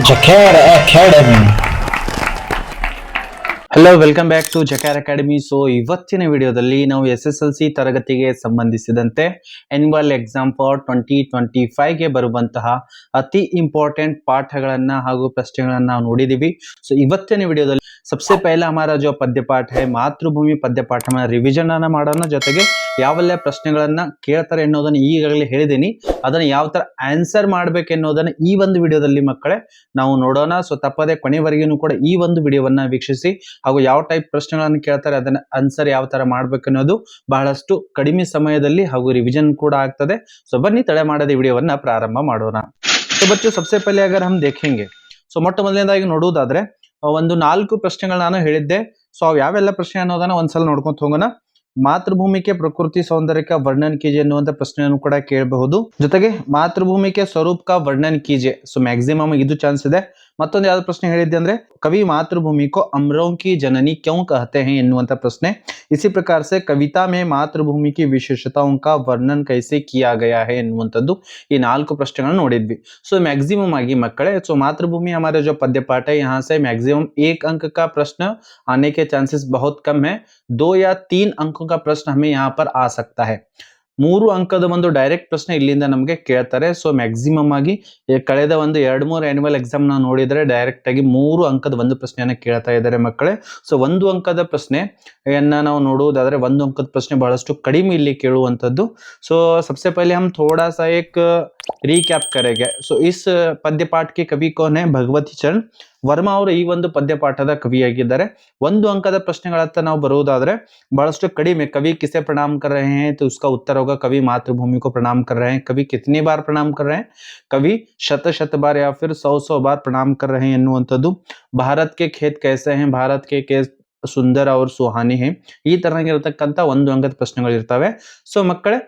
Jacar Academy. Hello welcome back to Jakara academy so ಇವತ್ತಿನ ವಿಡಿಯೋದಲ್ಲಿ ನಾವು ಎಸ್ ಎಸ್ ಎಲ್ ಸಿ ತರಗತಿಗೆ ಸಂಬಂಧಿಸಿದಂತೆ annual exam for twenty twenty ಫೈವ್ಗೆ ಬರುವಂತಹ ಅತಿ ಇಂಪಾರ್ಟೆಂಟ್ ಪಾಠಗಳನ್ನ ಹಾಗೂ ಪ್ರಶ್ನೆಗಳನ್ನ ನಾವು ನೋಡಿದೀವಿ ಸೊ ಇವತ್ತಿನ ವಿಡಿಯೋದಲ್ಲಿ सबसे पहला हमारा जो ಪದ್ಯ ಪಾಠ है ಮಾತೃಭೂಮಿ ಪದ್ಯ ಪಾಠ ರಿವಿಷನ್ ಅನ್ನ ಮಾಡೋಣ ಜೊತೆಗೆ ಯಾವೆಲ್ಲ ಪ್ರಶ್ನೆಗಳನ್ನ ಕೇಳ್ತಾರೆ ಅನ್ನೋದನ್ನ ಈಗಾಗಲೇ ಹೇಳಿದ್ದೀನಿ. ಅದನ್ನ ಯಾವ ತರ ಆನ್ಸರ್ ಮಾಡ್ಬೇಕು ಅನ್ನೋದನ್ನ ಈ ಒಂದು ವಿಡಿಯೋದಲ್ಲಿ ಮಕ್ಕಳೇ ನಾವು ನೋಡೋಣ. ಸೊ ತಪ್ಪದೆ ಕೊನೆವರೆಗೂ ಕೂಡ ಈ ಒಂದು ವಿಡಿಯೋವನ್ನ ವೀಕ್ಷಿಸಿ ಹಾಗೂ ಯಾವ ಟೈಪ್ ಪ್ರಶ್ನೆಗಳನ್ನು ಕೇಳ್ತಾರೆ ಅದನ್ನ ಆನ್ಸರ್ ಯಾವ ತರ ಮಾಡ್ಬೇಕು ಅನ್ನೋದು ಬಹಳಷ್ಟು ಕಡಿಮೆ ಸಮಯದಲ್ಲಿ ಹಾಗೂ ರಿವಿಷನ್ ಕೂಡ ಆಗ್ತದೆ. ಸೊ ಬನ್ನಿ ತಡೆ ಮಾಡದೆ ವಿಡಿಯೋವನ್ನ ಪ್ರಾರಂಭ ಮಾಡೋಣ. ಸೊ ಬಚ್ಚು, ಸಬ್ಸೆ ಪಹಲೆ ಅಗರ್ ಹಮ್ ದೇಖೆಂಗೆ ಸೊ ಮೊಟ್ಟ ಮೊದಲನೇದಾಗಿ ನೋಡುವುದಾದ್ರೆ, ಒಂದು ನಾಲ್ಕು ಪ್ರಶ್ನೆಗಳು ನಾನು ಹೇಳಿದ್ದೆ. ಸೊ ಅವು ಯಾವೆಲ್ಲ ಪ್ರಶ್ನೆ ಅನ್ನೋದನ್ನ ಒಂದ್ಸಲ ನೋಡ್ಕೊಂತ ಹೋಗೋಣ. ಮಾತೃಭೂಮಿಕೆ ಪ್ರಕೃತಿ ಸೌಂದರ್ಯಕ ವರ್ಣನ್ ಕೀಜೆ ಅನ್ನುವಂತ ಪ್ರಶ್ನೆಯನ್ನು ಕೂಡ ಕೇಳಬಹುದು. ಜೊತೆಗೆ ಮಾತೃಭೂಮಿಕೆ ಸ್ವರೂಪ ಕಾ ವರ್ಣನ್ ಕೀಜೆ. ಸೊ ಮ್ಯಾಕ್ಸಿಮಮ್ ಇದು ಚಾನ್ಸ್ ಇದೆ. ಮತ್ತೊಂದು ಯಾವ್ದು ಪ್ರಶ್ನೆ ಹೇಳಿದ್ದೆ ಅಂದ್ರೆ ಕವಿ ಮಾತೃಭೂಮಿ ಕೋ ಅಮ್ರೋ ಕಿ ಜನನಿ ಕ್ಯೂ ಕಹತೆ ಹೈ ಎನ್ನುವಂತ ಪ್ರಶ್ನೆ ಇಸಿ ಪ್ರಕಾರ ಸೆ ಕವಿತಾ ಮೇ ಮಾತೃಭೂಮಿ ಕಿ ವಿಶೇಷತಾओं ಕಾ ವರ್ಣನ್ ಕೈಸೆ ಕಿಯಾ ಗಯಾ ಹೈ ಎನ್ನುವಂತದ್ದು ಈ ನಾಲ್ಕು ಪ್ರಶ್ನೆಗಳನ್ನು ನೋಡಿದ್ವಿ ಸೊ ಮ್ಯಾಕ್ಸಿಮಮ್ ಆಗಿ ಮಕ್ಕಳೇ ಸೊ ಮಾತೃಭೂಮಿ हमारा जो पद्य पाठ है यहाँ से मैक्सिमम एक अंक का प्रश्न आने के चांसेस बहुत कम है दो या तीन अंकों का प्रश्न हमें यहाँ पर आ सकता है ಮೂರು ಅಂಕದ ಒಂದು ಡೈರೆಕ್ಟ್ ಪ್ರಶ್ನೆ ಇಲ್ಲಿಂದ ನಮಗೆ ಕೇಳ್ತಾರೆ. ಸೊ ಮ್ಯಾಕ್ಸಿಮಮ್ ಆಗಿ ಕಳೆದ ಒಂದು ಎರಡು ಮೂರು ಆ್ಯನ್ಯುವಲ್ ಎಕ್ಸಾಮ್ ನಾವು ನೋಡಿದರೆ ಡೈರೆಕ್ಟ್ ಆಗಿ ಮೂರು ಅಂಕದ ಒಂದು ಪ್ರಶ್ನೆಯನ್ನು ಕೇಳ್ತಾ ಇದ್ದಾರೆ ಮಕ್ಕಳೇ. ಸೊ ಒಂದು ಅಂಕದ ಪ್ರಶ್ನೆ ಪ್ರಶ್ನೆಯನ್ನು ನಾವು ನೋಡುವುದಾದರೆ ಒಂದು ಅಂಕದ ಪ್ರಶ್ನೆ ಬಹಳಷ್ಟು ಕಡಿಮೆ ಇಲ್ಲಿ ಕೇಳುವಂಥದ್ದು ಸೊ ಸಬ್ಸೆ ಪೈಲೆ ಹಮ್ ಥೋಡಾ ಸಾ ಏಕ್ रीकैप करेंगे। सो इस पद्य पाठ के कवि कौन है? भगवती चरण। वर्मा और पद्य पाठद कवियागर अंक प्रश्न ना बरदे बहुत कड़मे कवि किसे प्रणाम कर रहे हैं तो उसका उत्तर होगा कवि मातृभूमि को प्रणाम कर रहे हैं कवि कितने बार प्रणाम कर रहे हैं कवि शत शत बार या फिर सौ सौ बार प्रणाम कर रहे हैं अवंतु भारत के खेत कैसे है भारत के खेत सुंदर और सुहानी है यह तरह अंक प्रश्न सो मकड़े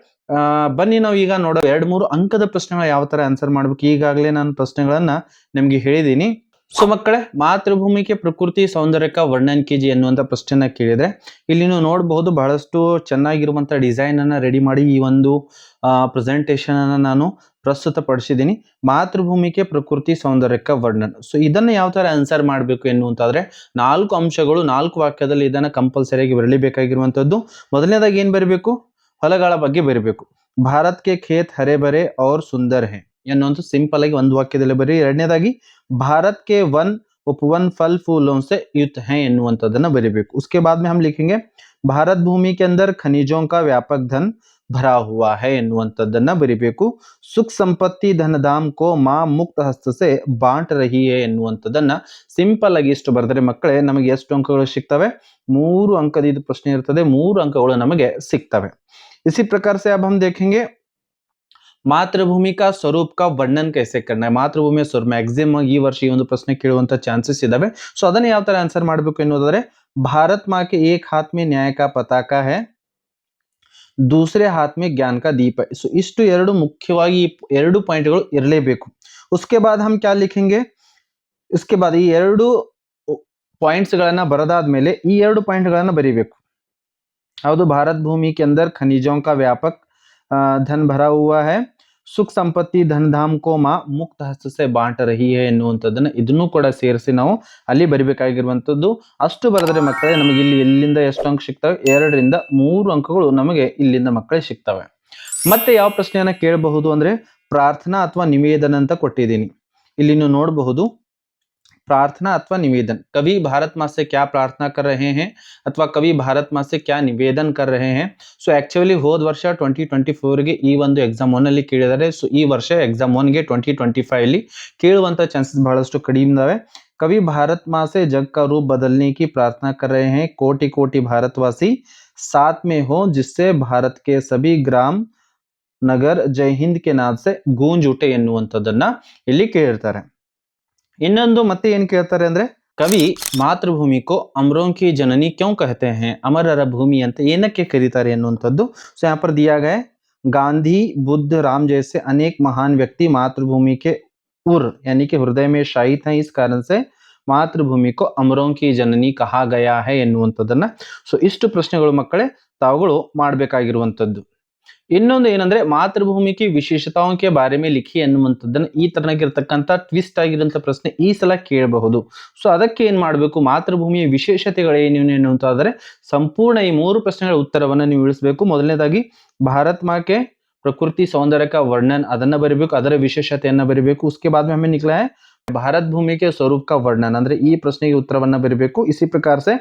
ಬನ್ನಿ ನಾವು ಈಗ ನೋಡೋ ಎರಡು ಮೂರು ಅಂಕದ ಪ್ರಶ್ನೆಗಳು ಯಾವ ತರ ಆನ್ಸರ್ ಮಾಡ್ಬೇಕು. ಈಗಾಗಲೇ ನಾನು ಪ್ರಶ್ನೆಗಳನ್ನ ನಿಮ್ಗೆ ಹೇಳಿದ್ದೀನಿ ಸೊ ಮಕ್ಕಳೇ, ಮಾತೃಭೂಮಿಗೆ ಪ್ರಕೃತಿ ಸೌಂದರ್ಯಕ ವರ್ಣನ್ ಕೆಜಿ ಅನ್ನುವಂತ ಪ್ರಶ್ನೆನ ಕೇಳಿದ್ರೆ, ಇಲ್ಲಿ ನೀವು ನೋಡಬಹುದು ಬಹಳಷ್ಟು ಚೆನ್ನಾಗಿರುವಂತ ಡಿಸೈನ್ ಅನ್ನ ರೆಡಿ ಮಾಡಿ ಈ ಒಂದು ಪ್ರೆಸೆಂಟೇಶನ್ ನಾನು ನಾನು ಪ್ರಸ್ತುತಪಡಿಸಿದ್ದೀನಿ ಮಾತೃಭೂಮಿಗೆ ಪ್ರಕೃತಿ ಸೌಂದರ್ಯಕ ವರ್ಣನ್. ಸೊ ಇದನ್ನ ಯಾವ ತರ ಆನ್ಸರ್ ಮಾಡಬೇಕು ಎನ್ನುವಂತಾದ್ರೆ, ನಾಲ್ಕು ಅಂಶಗಳು ನಾಲ್ಕು ವಾಕ್ಯದಲ್ಲಿ ಇದನ್ನ ಕಂಪಲ್ಸರಿಯಾಗಿ ಬರಲಿಬೇಕಾಗಿರುವಂಥದ್ದು ಮೊದಲನೇದಾಗಿ ಏನು ಬರಬೇಕು? ಹೊಲಗಳ ಬಗ್ಗೆ ಬರಬೇಕು ಭಾರತ್ ಕೆ ಖೇತ್ ಹರೆ ಬರೆ ಔರ್ ಸುಂದರ್ ಹೇ ಎನ್ನುವಂತ ಸಿಂಪಲ್ ಆಗಿ ಒಂದು ವಾಕ್ಯದಲ್ಲಿ ಬರೀ ಎರಡನೇದಾಗಿ ಭಾರತ್ ಕೆ वन उपवन फल फूलों से युक्त हैं ಎನ್ನುವಂಥದ್ದನ್ನ ಬರೀಬೇಕು उसके बाद में हम लिखेंगे भारत भूमि के अंदर खनिजों का व्यापक धन भरा हुआ है ಎನ್ನುವಂಥದ್ದನ್ನ ಬರಿಬೇಕು ಸುಖ ಸಂಪತ್ತಿ ಧನಧಾಮ್ ಕೋ ಮಾ ಮುಕ್ತ ಹಸ್ತ ಸೆ ಬಾಂಟ್ ರಹಿ ಹೇ ಎನ್ನುವಂಥದ್ದನ್ನ ಸಿಂಪಲ್ ಆಗಿ ಇಷ್ಟು ಬರೆದರೆ ಮಕ್ಕಳೇ ನಮಗೆ ಎಷ್ಟು ಅಂಕಗಳು ಸಿಗ್ತವೆ ಮೂರು ಅಂಕದ ಇದು ಪ್ರಶ್ನೆ ಇರ್ತದೆ ಮೂರು ಅಂಕಗಳು ನಮಗೆ ಸಿಗ್ತವೆ इसी प्रकार से अब हम देखेंगे ಮಾತೃಭೂಮಿ ಕಾ ಸ್ವರೂಪ ಕಾ ವರ್ಣನ್ ಕೈಸೆ ಕರ್ನ ಮಾತೃಭೂಮಿಯ ಸ್ವರೂಪ ಮ್ಯಾಕ್ಸಿಮಮ್ ಈ ವರ್ಷ ಈ ಒಂದು ಪ್ರಶ್ನೆ ಕೇಳುವಂತ ಚಾನ್ಸಸ್ ಇದಾವೆ ಸೊ ಅದನ್ನ ಯಾವ ತರ ಆನ್ಸರ್ ಮಾಡಬೇಕು ಎನ್ನುವುದಾದ್ರೆ ಭಾರತ್ ಮಾ ಕೆ ಏಕ್ ಹಾತ್ ಮೇ ನ್ಯಾಯ ಕಾ ಪತಾಕ ಹೈ ದೂಸರೆ ಹಾತ್ ಮೇ ಜ್ಞಾನ ಕಾ ದೀಪ ಹೈ. ಸೊ ಇಷ್ಟು ಎರಡು ಮುಖ್ಯವಾಗಿ ಈ ಎರಡು ಪಾಯಿಂಟ್ಗಳು ಇರಲೇಬೇಕು ಉಸ್ಕೆ ಬಾದ್ ಹಮ್ ಕ್ಯಾ ಲಿಖೆಂಗೆ ಇಸ್ಕೆ ಬಾದ್ ಈ ಎರಡು ಪಾಯಿಂಟ್ಸ್ ಗಳನ್ನ ಬರದಾದ್ಮೇಲೆ ಈ ಎರಡು ಪಾಯಿಂಟ್ ಗಳನ್ನ ಬರೀಬೇಕು ಯಾವುದು ಭಾರತ್ ಭೂಮಿ के अंदर खनिजों का व्यापक अ, धन भरा हुआ है ಸುಖ ಸಂಪತ್ತಿ ಧನಧಾಮ್ ಕೋ ಮಾ ಮುಕ್ತ ಹಸ್ತ ಸೆ ಬಾಂಟ ರಹಿ ಹೇ ಎನ್ನುವಂಥದ್ದನ್ನ ಇದನ್ನು ಕೂಡ ಸೇರಿಸಿ ನಾವು ಅಲ್ಲಿ ಬರಿಬೇಕಾಗಿರುವಂಥದ್ದು ಅಷ್ಟು ಬರೆದ್ರೆ ಮಕ್ಕಳೇ ನಮಗೆ ಇಲ್ಲಿ ಎಲ್ಲಿಂದ ಎಷ್ಟು ಅಂಕ ಸಿಗ್ತವೆ ಎರಡರಿಂದ ಮೂರು ಅಂಕಗಳು ನಮಗೆ ಇಲ್ಲಿಂದ ಮಕ್ಕಳೇ ಸಿಗ್ತವೆ ಮತ್ತೆ ಯಾವ ಪ್ರಶ್ನೆಯನ್ನ ಕೇಳಬಹುದು ಅಂದ್ರೆ ಪ್ರಾರ್ಥನಾ ಅಥವಾ ನಿವೇದನ ಅಂತ ಕೊಟ್ಟಿದ್ದೀನಿ ಇಲ್ಲಿ ನೀವು ನೋಡಬಹುದು प्रार्थना अथवा निवेदन कवि भारत माँ से क्या प्रार्थना कर रहे हैं अथवा कवि भारत माँ से क्या ನಿವೇದನ್ कर रहे हैं ಸೊ ಆಕ್ಚುಲಿ ಹೋದ ವರ್ಷ ಟ್ವೆಂಟಿ ಟ್ವೆಂಟಿ ಫೋರ್ಗೆ ಈ ಒಂದು ಎಕ್ಸಾಮ್ ಒನ್ ಅಲ್ಲಿ ಕೇಳಿದ್ದಾರೆ ಸೊ ಈ ವರ್ಷ ಎಕ್ಸಾಮ್ ಒನ್ಗೆ ಟ್ವೆಂಟಿ ಟ್ವೆಂಟಿ ಫೈವ್ ಅಲ್ಲಿ ಕೇಳುವಂತ ಚಾನ್ಸಸ್ ಬಹಳಷ್ಟು ಕಡಿಮೆ ಇದಾವೆ कवि भारत माँ से जग का रूप बदलने की प्रार्थना कर रहे हैं कोटि कोटि भारतवासी साथ में हो जिससे भारत के सभी ग्राम ನಗರ್ ಜೈ ಹಿಂದ್ ಕೆ ನಾದ್ ಸೆ ಗೂಂಜ್ ಉಟೆ ಎನ್ನುವಂಥದ್ದನ್ನ ಇಲ್ಲಿ ಕೇಳಿರ್ತಾರೆ ಇನ್ನೊಂದು ಮತ್ತೆ ಏನ್ ಕೇಳ್ತಾರೆ ಅಂದ್ರೆ ಕವಿ ಮಾತೃಭೂಮಿಕೋ ಅಮ್ರೋಂಕಿ ಜನನಿ ಕ್ಯೋ ಕಹತೆ ಹೇ ಅಮರರ ಭೂಮಿ ಅಂತ ಏನಕ್ಕೆ ಕರೀತಾರೆ ಅನ್ನುವಂಥದ್ದು ಸೊ ಯಾಪರ್ ದಿಯಾಗ ಗಾಂಧಿ ಬುದ್ಧ ರಾಮ್ ಜೈಸೆ ಅನೇಕ ಮಹಾನ್ ವ್ಯಕ್ತಿ मातृभूमि के उर यानी कि हृदय में शाही था इस कारण से ಮಾತೃಭೂಮಿ ಕೋ ಅಮರೋಂಕಿ ಜನನಿ ಕಹಾ ಗಯಾ ಹೇ ಎನ್ನುವಂಥದ್ದನ್ನ ಸೊ ಇಷ್ಟು ಪ್ರಶ್ನೆಗಳು ಮಕ್ಕಳೇ ತಾವುಗಳು ಮಾಡಬೇಕಾಗಿರುವಂಥದ್ದು ಇನ್ನೊಂದು ಏನಂದ್ರೆ ಮಾತೃಭೂಮಿ ಕಿ ಬಾರೆ ಮೇ ಲಿಖಿ ಅನ್ನುವಂಥದ್ದನ್ನು ಈ ತರನಾಗಿರ್ತಕ್ಕಂಥ ಟ್ವಿಸ್ಟ್ ಆಗಿರುವಂಥ ಪ್ರಶ್ನೆ ಈ ಸಲ ಕೇಳಬಹುದು. ಸೊ ಅದಕ್ಕೆ ಏನು ಮಾಡಬೇಕು? ಮಾತೃಭೂಮಿಯ ವಿಶೇಷತೆಗಳೇನೇನು ಅಂತಂದರೆ ಸಂಪೂರ್ಣ ಈ ಮೂರು ಪ್ರಶ್ನೆಗಳ ಉತ್ತರವನ್ನು ನೀವು ಇಳಿಸಬೇಕು. ಮೊದಲನೇದಾಗಿ, ಭಾರತ್ ಮಾಕೆ ಪ್ರಕೃತಿ ಸೌಂದರ್ಯಕ್ಕೆ ವರ್ಣನ ವರ್ಣನ್ ಅದನ್ನು ಬರೀಬೇಕು, ಅದರ ವಿಶೇಷತೆಯನ್ನು ಬರೀಬೇಕು. ಉಸ್ಕೆ ಬಾದ್ ಮೇಲೆ हमें ಭಾರತ್ है भारत भूमि के ಅಂದರೆ ಈ ಪ್ರಶ್ನೆಗೆ ಉತ್ತರವನ್ನು ಬರೀಬೇಕು. ಇಸಿ ಪ್ರಕಾರ से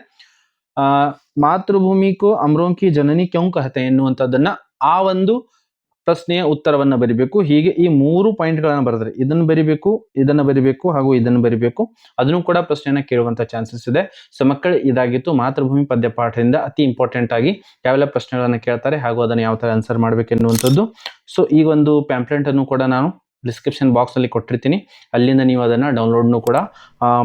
ಮಾತೃಭೂಮಿ ಕೋ ಅಮ್ರೋಂಕಿ ಜನನಿ ಕ್ಯೋಂಕ್ ಕಹತೆ ಎನ್ನುವಂಥದ್ದನ್ನ ಆ ಒಂದು ಪ್ರಶ್ನೆಯ ಉತ್ತರವನ್ನು ಬರಿಬೇಕು. ಹೀಗೆ ಈ ಮೂರು ಪಾಯಿಂಟ್ಗಳನ್ನು ಬರೆದ್ರೆ ಇದನ್ನ ಬರಿಬೇಕು ಇದನ್ನ ಬರಿಬೇಕು ಹಾಗೂ ಇದನ್ನ ಬರಿಬೇಕು. ಅದನ್ನು ಕೂಡ ಪ್ರಶ್ನೆಯನ್ನು ಕೇಳುವಂತ ಚಾನ್ಸಸ್ ಇದೆ. ಸೊ ಮಕ್ಕಳು, ಇದಾಗಿತ್ತು. ಮಾತೃಭೂಮಿ ಪದ್ಯ ಪಾಠದಿಂದ ಅತಿ ಇಂಪಾರ್ಟೆಂಟ್ ಆಗಿ ಯಾವೆಲ್ಲ ಪ್ರಶ್ನೆಗಳನ್ನು ಕೇಳ್ತಾರೆ ಹಾಗೂ ಅದನ್ನು ಯಾವ ತರ ಆನ್ಸರ್ ಮಾಡ್ಬೇಕು ಎನ್ನುವಂಥದ್ದು. ಸೊ ಈ ಒಂದು ಪ್ಯಾಂಪ್ಲೆಂಟ್ ಅನ್ನು ಕೂಡ ನಾನು ಡಿಸ್ಕ್ರಿಪ್ಷನ್ ಬಾಕ್ಸ್ ಅಲ್ಲಿ ಕೊಟ್ಟಿರ್ತೀನಿ. ಅಲ್ಲಿಂದ ನೀವು ಅದನ್ನ ಡೌನ್ಲೋಡ್ನು ಕೂಡ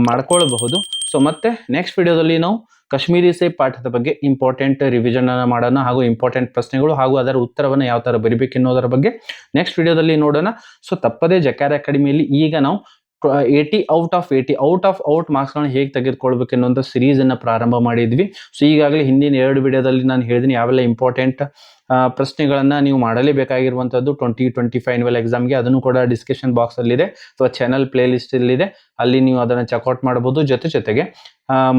ಮಾಡ್ಕೊಳ್ಬಹುದು. ಸೊ ಮತ್ತೆ ನೆಕ್ಸ್ಟ್ ವಿಡಿಯೋದಲ್ಲಿ ನಾವು ಕಾಶ್ಮೀರಿ ಸೇ ಪಾಠದ ಬಗ್ಗೆ ಇಂಪಾರ್ಟೆಂಟ್ ರಿವಿಷನ್ ಅನ್ನು ಮಾಡೋಣ ಹಾಗೂ ಇಂಪಾರ್ಟೆಂಟ್ ಪ್ರಶ್ನೆಗಳು ಹಾಗೂ ಅದರ ಉತ್ತರವನ್ನು ಯಾವ ಥರ ಬರಿಬೇಕು ಎನ್ನುವುದರ ಬಗ್ಗೆ ನೆಕ್ಸ್ಟ್ ವಿಡಿಯೋದಲ್ಲಿ ನೋಡೋಣ. ಸೊ ತಪ್ಪದೇ ಜಕಾರ್ ಅಕಾಡೆಮಿಯಲ್ಲಿ ಈಗ ನಾವು eighty out of eighty out of out ಮಾರ್ಕ್ಸ್ಗಳನ್ನ ಹೇಗೆ ತೆಗೆದುಕೊಳ್ಬೇಕು ಎನ್ನುವಂಥ ಸಿರೀಸನ್ನು ಪ್ರಾರಂಭ ಮಾಡಿದ್ವಿ. ಸೊ ಈಗಾಗಲೇ ಹಿಂದಿನ ಎರಡು ವಿಡಿಯೋದಲ್ಲಿ ನಾನು ಹೇಳಿದ್ದೀನಿ ಯಾವೆಲ್ಲ ಇಂಪಾರ್ಟೆಂಟ್ ಪ್ರಶ್ನೆಗಳನ್ನ ನೀವು ಮಾಡಲೇಬೇಕಾಗಿರುವಂಥದ್ದು ಟ್ವೆಂಟಿ ಟ್ವೆಂಟಿ ಫೈನಲ್ ಎಕ್ಸಾಮ್ಗೆ ಅದನ್ನು ಕೂಡ ಡಿಸ್ಕಷನ್ ಬಾಕ್ಸ್ ಅಲ್ಲಿದೆ. ಅಥವಾ ಚಾನಲ್ ಪ್ಲೇ ಲಿಸ್ಟ್ ಅಲ್ಲಿದೆ. ಅಲ್ಲಿ ನೀವು ಅದನ್ನು ಚೆಕ್ಔಟ್ ಮಾಡಬಹುದು. ಜೊತೆ ಜೊತೆಗೆ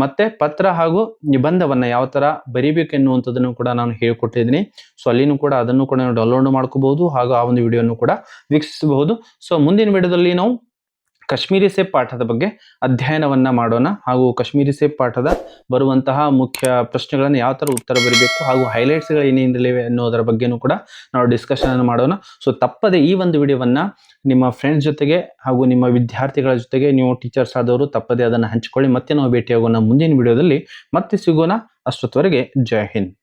ಮತ್ತೆ ಪತ್ರ ಹಾಗೂ ನಿಬಂಧವನ್ನು ಯಾವ ಥರ ಬರೀಬೇಕು ಎನ್ನುವಂಥದ್ದನ್ನು ಕೂಡ ನಾನು ಹೇಳಿಕೊಟ್ಟಿದ್ದೀನಿ. ಸೊ ಅಲ್ಲಿನೂ ಕೂಡ ಅದನ್ನು ಕೂಡ ಡೌನ್ಲೋಡ್ ಮಾಡ್ಕೋಬಹುದು ಹಾಗೂ ಆ ಒಂದು ವಿಡಿಯೋನು ಕೂಡ ವೀಕ್ಷಿಸಬಹುದು. ಸೊ ಮುಂದಿನ ವಿಡಿಯೋದಲ್ಲಿ ನಾವು ಕಾಶ್ಮೀರಿ ಸೇಬ್ ಪಾಠದ ಬಗ್ಗೆ ಅಧ್ಯಯನವನ್ನ ಮಾಡೋಣ ಹಾಗೂ ಕಾಶ್ಮೀರಿ ಸೇಬ್ ಪಾಠದ ಬರುವಂತಹ ಮುಖ್ಯ ಪ್ರಶ್ನೆಗಳನ್ನು ಯಾವ ಥರ ಉತ್ತರ ಬರಬೇಕು ಹಾಗೂ ಹೈಲೈಟ್ಸ್ಗಳು ಏನೇನಿರಲಿವೆ ಅನ್ನೋದರ ಬಗ್ಗೆನೂ ಕೂಡ ನಾವು ಡಿಸ್ಕಷನ್ ಅನ್ನು ಮಾಡೋಣ. ಸೊ ತಪ್ಪದೆ ಈ ಒಂದು ವಿಡಿಯೋವನ್ನ ನಿಮ್ಮ ಫ್ರೆಂಡ್ಸ್ ಜೊತೆಗೆ ಹಾಗೂ ನಿಮ್ಮ ವಿದ್ಯಾರ್ಥಿಗಳ ಜೊತೆಗೆ ನೀವು ಟೀಚರ್ಸ್ ಆದವರು ತಪ್ಪದೇ ಅದನ್ನು ಹಂಚಿಕೊಳ್ಳಿ. ಮತ್ತೆ ನಾವು ಭೇಟಿಯಾಗೋಣ ಮುಂದಿನ ವಿಡಿಯೋದಲ್ಲಿ. ಮತ್ತೆ ಸಿಗೋಣ. ಅಷ್ಟೊತ್ತವರೆಗೆ ಜೈ ಹಿಂದ್.